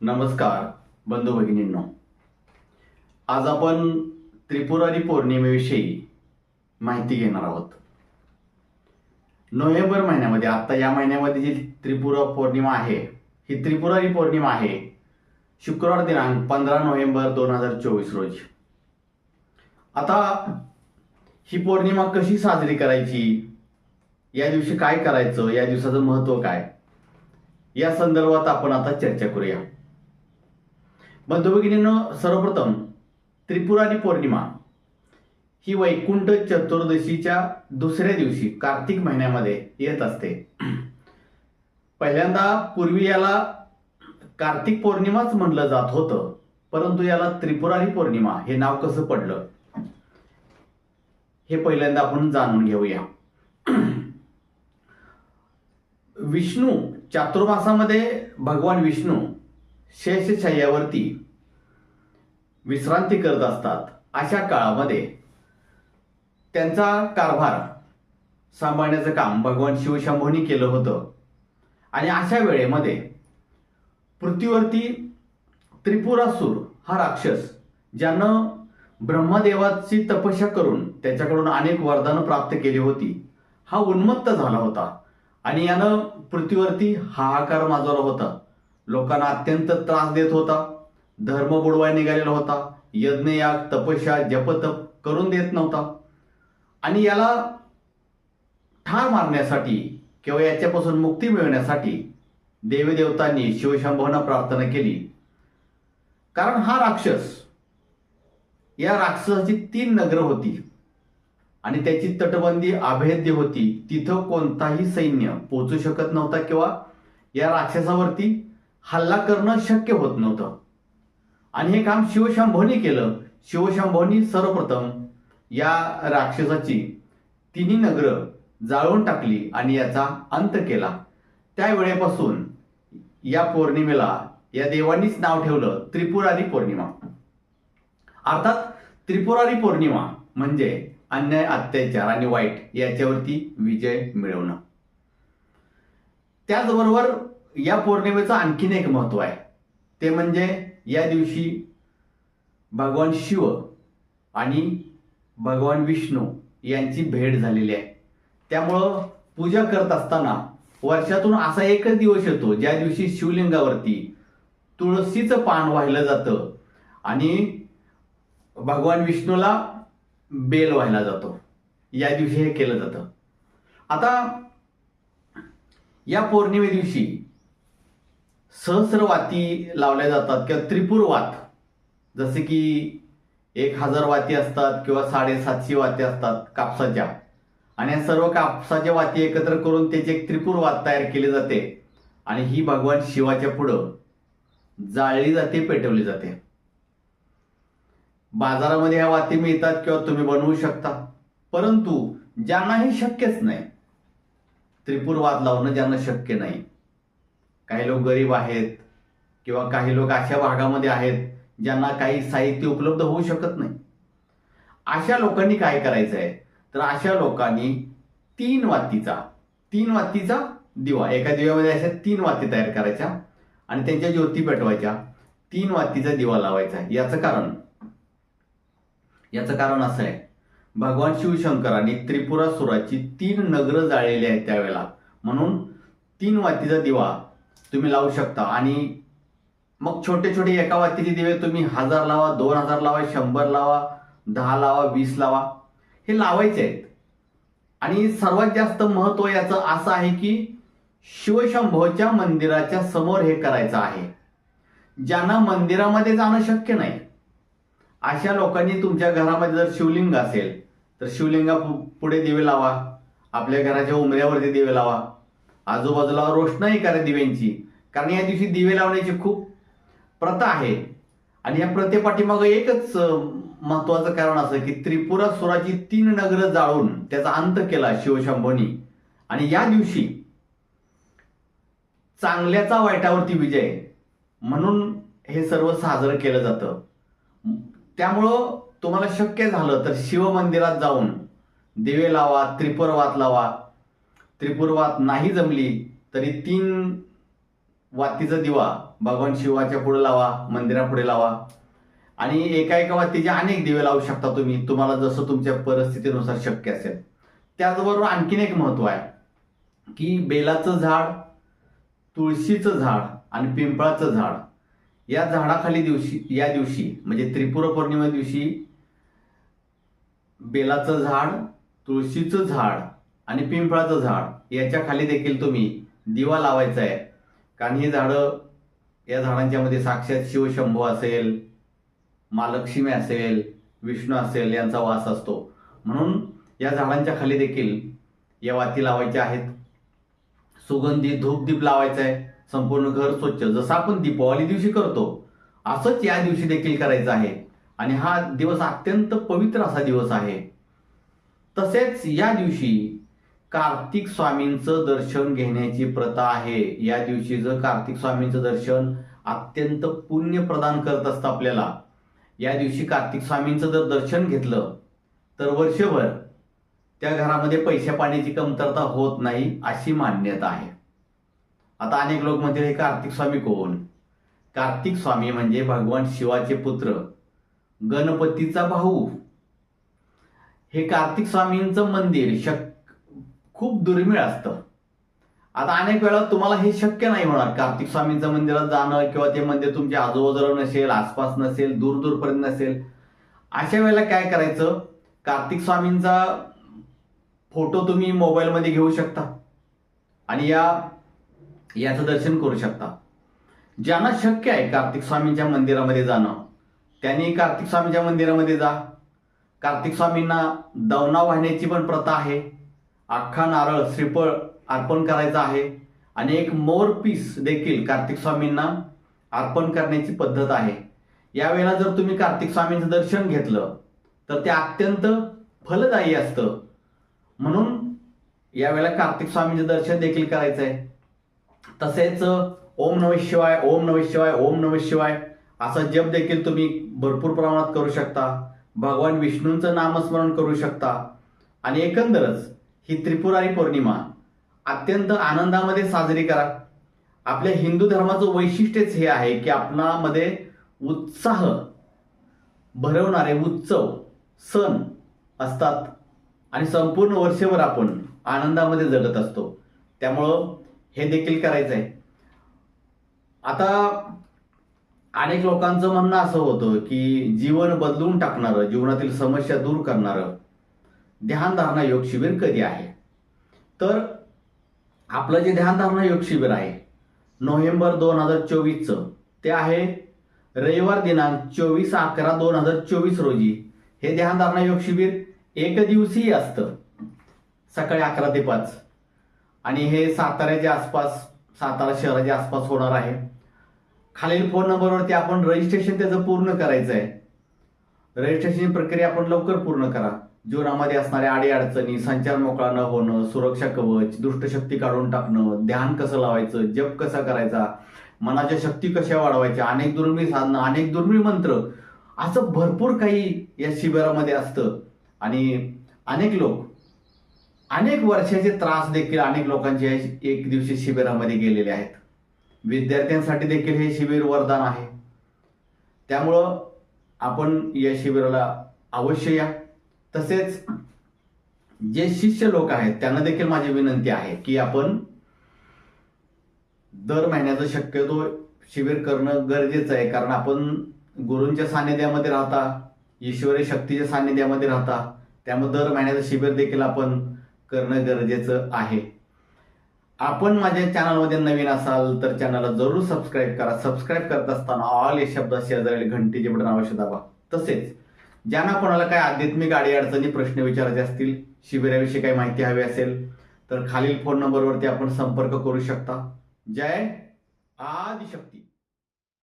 नमस्कार बंधू भगिनींनो. आज आपण त्रिपुरारी पौर्णिमेविषयी माहिती घेणार आहोत. नोव्हेंबर महिन्यामध्ये आता या महिन्यामध्ये जी त्रिपुरा पौर्णिमा आहे ही त्रिपुरारी पौर्णिमा आहे शुक्रवार दिनांक पंधरा नोव्हेंबर दोन हजार चोवीस रोजी. आता ही पौर्णिमा कशी साजरी करायची या दिवशी काय करायचं या दिवसाचं महत्त्व काय या संदर्भात आपण आता चर्चा करूया. बंधू सर्वप्रथम त्रिपुरारी पौर्णिमा ही वैकुंठ चतुर्दशीच्या दुसऱ्या दिवशी कार्तिक महिन्यामध्ये येत असते. पहिल्यांदा पूर्वी याला कार्तिक पौर्णिमाच म्हणलं जात होतं परंतु याला त्रिपुरारी पौर्णिमा हे नाव कसं पडलं? हे पहिल्यांदा आपण जाणून घेऊया. विष्णू चातुर्मासामध्ये भगवान विष्णू शेषशय्यावरती विश्रांती करत असतात. अशा काळामध्ये त्यांचा कारभार सांभाळण्याचं काम भगवान शिवशंभूनी केलं होतं. आणि अशा वेळेमध्ये पृथ्वीवरती त्रिपुरासूर हा राक्षस ज्यानं ब्रह्मदेवाची तपस्या करून त्याच्याकडून अनेक वरदानं प्राप्त केली होती हा उन्मत्त झाला होता. आणि यानं पृथ्वीवरती हाहाकार माजवला होता. लोकांना अत्यंत त्रास देत होता. धर्म बुडवाय निघालेला होता. यज्ञयाग तपस्या जपतप करून देत नव्हता. आणि याला ठार मारण्यासाठी किंवा याच्यापासून मुक्ती मिळवण्यासाठी देवीदेवतांनी देवतांनी प्रार्थना केली. कारण हा राक्षस या राक्षसाची तीन नगरं होती. आणि त्याची तटबंदी अभेद्य होती. तिथं कोणताही सैन्य पोचू शकत नव्हता किंवा या राक्षसावरती हल्ला करणं शक्य होत नव्हतं. आणि हे काम शिवशंभोनी केलं. शिवशंभोनी सर्वप्रथम या राक्षसाची तिन्ही नगरं जाळून टाकली आणि याचा अंत केला. त्यावेळेपासून या पौर्णिमेला या देवांनीच नाव ठेवलं त्रिपुरारी पौर्णिमा. अर्थात त्रिपुरारी पौर्णिमा म्हणजे अन्याय अत्याचार आणि वाईट याच्यावरती विजय मिळवणं. त्याचबरोबर या पौर्णिमेचं आणखीन एक महत्त्व आहे. ते म्हणजे या दिवशी भगवान शिव आणि भगवान विष्णू यांची भेट झालेली आहे. त्यामुळं पूजा करत असताना वर्षातून असा एकच दिवस येतो ज्या दिवशी शिवलिंगावरती तुळशीचं पान वाहिलं जातं आणि भगवान विष्णूला बेल व्हायला जातो. या दिवशी हे केलं जातं. आता या पौर्णिमे दिवशी सहस्रवाती लावल्या जातात किंवा त्रिपुरवात. जसे की एक हजार वाती असतात किंवा साडेसातशे वाती असतात कापसाच्या. आणि या सर्व कापसाच्या वाती एकत्र करून त्याची एक त्रिपुरवात तयार केली जाते. आणि ही भगवान शिवाच्या पुढं जाळली जाते पेटवली जाते. बाजारामध्ये ह्या वाती मिळतात किंवा तुम्ही बनवू शकता. परंतु ज्यांना हे शक्यच नाही त्रिपुर वाद लावणं ज्यांना शक्य नाही काही लोक गरीब आहेत किंवा काही लोक अशा भागामध्ये आहेत ज्यांना काही साहित्य उपलब्ध होऊ शकत नाही. अशा लोकांनी काय करायचं आहे तर अशा लोकांनी तीन वातीचा तीन वातीचा दिवा एका दिव्यामध्ये अशा तीन वाती तयार करायच्या आणि त्यांच्या ज्योती पेटवायच्या. तीन वातीचा दिवा लावायचा. याचं कारण? याचं कारण असं आहे. भगवान शिवशंकरांनी त्रिपुरा सुराची तीन नगरं जाळलेली आहेत त्यावेळेला. म्हणून तीन वातीचा दिवा तुम्ही लावू शकता. आणि मग छोटे छोटे एका वातीचे दिवे तुम्ही हजार लावा दोन हजार लावा शंभर लावा दहा लावा वीस लावा. हे लावायचे आहेत. आणि सर्वात जास्त महत्त्व याचं असं आहे की शिवशंभोच्या मंदिराच्या समोर हे करायचं आहे. ज्यांना मंदिरामध्ये जाणं शक्य नाही. अशा लोकांनी तुमच्या घरामध्ये जर शिवलिंग असेल तर शिवलिंगा पुढे दिवे लावा. आपल्या घराच्या उमऱ्यावरती दिवे लावा. आजूबाजूला रोषणाई करा दिव्यांची? कारण या दिवशी दिवे लावण्याची खूप प्रथा आहे. आणि या प्रथेपाठीमागं एकच महत्वाचं कारण असं की त्रिपुरा सुराची तीन नगरं जाळून त्याचा अंत केला शिवशंभोनी. आणि या दिवशी चांगल्याचा वाईटावरती विजय म्हणून हे सर्व साजरं केलं जातं. त्यामुळं तुम्हाला शक्य झालं तर शिवमंदिरात जाऊन दिवे लावा त्रिपुरवात लावा त्रिपुरवात नाही जमली तरी तीन वातीचा दिवा भगवान शिवाच्या पुढे लावा मंदिरापुढे लावा. आणि एका एका वातीचे अनेक दिवे लावू शकता तुम्ही तुम्हाला जसं तुमच्या परिस्थितीनुसार शक्य असेल. त्याचबरोबर आणखीन एक महत्त्व आहे की बेलाचं झाड तुळशीचं झाड आणि पिंपळाचं झाड या झाडाखाली दिवशी या दिवशी म्हणजे त्रिपुर पौर्णिमा दिवशी बेलाचं झाड तुळशीचं झाड आणि पिंपळाचं झाड याच्या खाली देखील तुम्ही दिवा लावायचा आहे. कारण ही झाडं या झाडांच्या मध्ये साक्षात शिवशंभू असेल महालक्ष्मी असेल विष्णू असेल यांचा वास असतो. म्हणून या झाडांच्या खाली देखील या वाती लावायच्या आहेत. सुगंधी धूपदीप लावायचा आहे. संपूर्ण घर स्वच्छ. जसं आपण दीपावली दिवशी करतो असंच या दिवशी देखील करायचं आहे. आणि हा दिवस अत्यंत पवित्र असा दिवस आहे. तसेच या दिवशी कार्तिक स्वामींचं दर्शन घेण्याची प्रथा आहे. या दिवशी जर कार्तिक स्वामींचं दर्शन अत्यंत पुण्य प्रदान करत असतं आपल्याला. या दिवशी कार्तिक स्वामींचं जर दर्शन घेतलं तर वर्षभर त्या घरामध्ये पैशा पाण्याची कमतरता होत नाही अशी मान्यता आहे. आता अनेक लोक म्हणतील हे कार्तिक स्वामी कोण? कार्तिक स्वामी म्हणजे भगवान शिवाचे पुत्र गणपतीचा भाऊ. हे कार्तिक स्वामींचं मंदिर शक्ती खूप दुर्मिळ असतं. आता अनेक वेळा तुम्हाला हे शक्य नाही होणार. कार्तिक स्वामींचं मंदिरात जाणं किंवा ते मंदिर तुमच्या आजूबाजूला नसेल आसपास नसेल दूर दूरपर्यंत नसेल. अशा वेळेला काय करायचं? कार्तिक स्वामींचा फोटो तुम्ही मोबाईलमध्ये घेऊ शकता. आणि या याचं दर्शन करू शकता. ज्यांना शक्य आहे कार्तिक स्वामींच्या मंदिरामध्ये जाणं त्यांनी कार्तिक स्वामींच्या मंदिरामध्ये जा. कार्तिक स्वामींना दवना वाहण्याची पण प्रथा आहे. अख्खा नारळ श्रीफळ अर्पण करायचं आहे. आणि एक मोर पीस देखील कार्तिक स्वामींना अर्पण करण्याची पद्धत आहे. यावेळेला जर तुम्ही कार्तिक स्वामींचं दर्शन घेतलं तर ते अत्यंत फलदायी असतं. म्हणून यावेळेला कार्तिक स्वामींचं दर्शन देखील करायचं आहे तसेच ओम नव शिवाय ओम नव शिवाय ओम नव शिवाय असा जप देखील तुम्ही भरपूर प्रमाणात करू शकता. भगवान विष्णूंचं नामस्मरण करू शकता. आणि एकंदरच ही त्रिपुरारी पौर्णिमा. अत्यंत आनंदामध्ये साजरी करा. आपल्या हिंदू धर्माचं वैशिष्ट्यच हे आहे की आपणामध्ये उत्साह भरवणारे उत्सव सण असतात. आणि संपूर्ण वर्षभर आपण आनंदामध्ये जगत असतो. त्यामुळं हे देखील करायचं आहे आता अनेक लोकांचं म्हणणं असं होतं की जीवन बदलून टाकणारं जीवनातील समस्या दूर करणारं ध्यानधारणा योग शिबिर कधी आहे? तर आपलं जे ध्यानधारणा योग शिबिर आहे नोव्हेंबर दोन हजार चोवीसचं ते आहे रविवार दिनांक चोवीस अकरा दोन हजार चोवीस रोजी. हे ध्यानधारणा योग शिबिर एक दिवसीय असतं सकाळी अकरा ते पाच. आणि हे साताऱ्याच्या आसपास सातारा शहराच्या आसपास होणार आहे. खालील फोन नंबरवरती आपण रजिस्ट्रेशन त्याचं पूर्ण करायचं आहे रजिस्ट्रेशनची प्रक्रिया आपण लवकर पूर्ण करा. जीवनामध्ये असणाऱ्या अडीअडचणी संचार मोकळा न होणं सुरक्षा कवच दुष्टशक्ती काढून टाकणं ध्यान कसं लावायचं जप कसा करायचा मनाच्या शक्ती कशा वाढवायच्या अनेक दुर्मिळ साधनं अनेक दुर्मिळ मंत्र असं भरपूर काही या शिबिरामध्ये असतं. आणि अनेक लोक अनेक वर्षाचे त्रास देखील अनेक लोकांचे या एक दिवशी शिबिरामध्ये गेलेले आहेत. विद्यार्थ्यांसाठी देखील हे शिबिर वरदान आहे. त्यामुळं आपण या शिबिराला अवश्य या. तसेच जे शिष्य लोक आहेत त्यांना देखील माझी विनंती आहे की आपण दर महिन्याचं शक्यतो शिबिर करणं गरजेचं आहे. कारण आपण गुरूंच्या सानिध्यामध्ये राहता ईश्वरी शक्तीच्या सानिध्यामध्ये राहता त्यामुळे दर महिन्याचं शिबिर देखील आपण करणं गरजेचं आहे. आपण माझ्या चॅनलमध्ये नवीन असाल तर चॅनलला जरूर सबस्क्राईब करा. सबस्क्राईब करत असताना ऑल या शब्दात शेजारी घंटीचे बटन अवश्य दाबा. तसेच ज्यांना कोणाला काय आध्यात्मिक अडी अडचणी प्रश्न विचारायचे असतील शिबिराविषयी काही माहिती हवी असेल तर खालील फोन नंबरवरती आपण संपर्क करू शकता. जय आदिशक्ती.